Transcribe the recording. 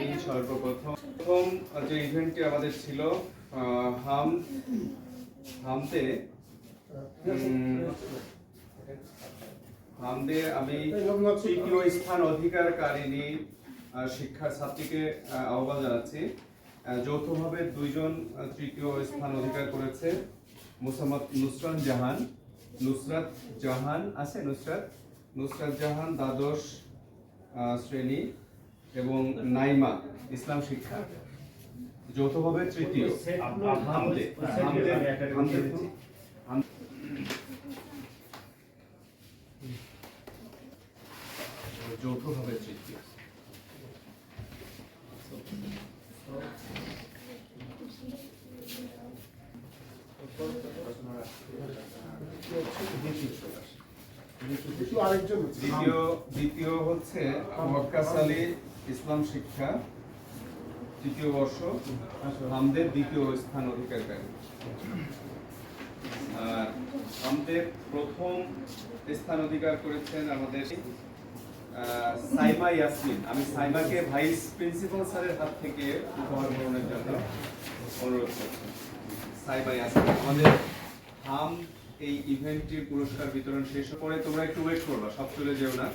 আমি সর্বপ্রথম। প্রথম যে ইভেন্টটি আমাদের ছিল হাম হামতে হামদে আমি তৃতীয় স্থান অধিকারকারিণী শিক্ষার ছাত্রীকে আহ্বান জানাচ্ছি। যৌথভাবে দুইজন তৃতীয় স্থান অধিকার করেছে। মুসাম্মদ নুসরান জাহান নুসরাত জাহান আছে নুসরাত? নুসরাত জাহান দ্বাদশ শ্রেণি। এবং নাইমা ইসলাম শিক্ষা যৌথভাবে তৃতীয় যৌথভাবে তৃতীয় আরেকজন দ্বিতীয় দ্বিতীয় হচ্ছে মক্কাস আলী ইসলাম শিক্ষা তৃতীয় বর্ষ আমাদের দ্বিতীয় স্থান অধিকারকারী আর আমাদের প্রথম স্থান অধিকার করেছেন আমাদের আহ, সাইমা ইয়াসমিন। আমি সাইমাকে ভাইস প্রিন্সিপাল স্যারের হাত থেকে উপহার গ্রহণের জন্য অনুরোধ করছি। সাইমা ইয়াসমিন। আমাদের এই ইভেন্টটির পুরস্কার বিতরণ শেষ করে তোমরা একটু ওয়েট করবা সব চলে যেও না।